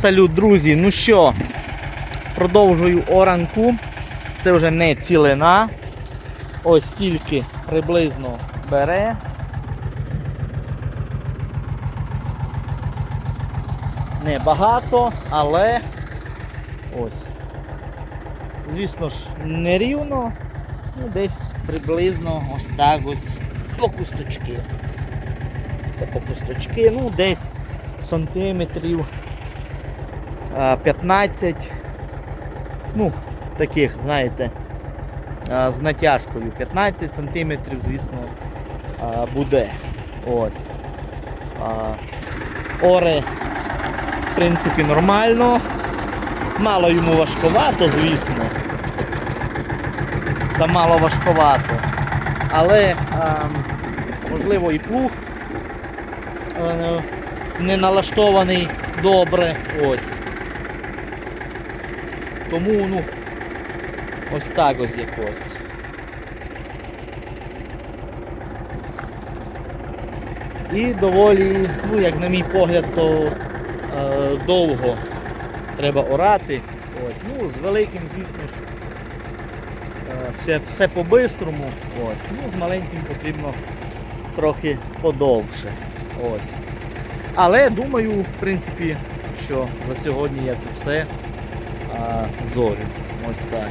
Салют, друзі. Ну що, продовжую оранку. Це вже не цілина. Ось стільки приблизно бере. Небагато, але ось. Звісно ж, не рівно. Ну, десь приблизно ось так ось по кусточки. По кусточки, ну десь сантиметрів 15. Ну, таких, знаєте, з натяжкою 15 сантиметрів, звісно, буде. Ось. А, Оре, в принципі, нормально. Мало йому важковато, звісно. Та мало важковато. Але можливо і плуг е, не налаштований добре. Ось. Тому, ну, ось так ось якось. І доволі, ну як на мій погляд, то е, довго треба орати. Ось. Ну, з великим, звісно ж, е, все, все по-бистрому. Ось. Ну, з маленьким потрібно трохи подовше. Ось. Але думаю, в принципі, що за сьогодні я це все а, зорю. Ось так.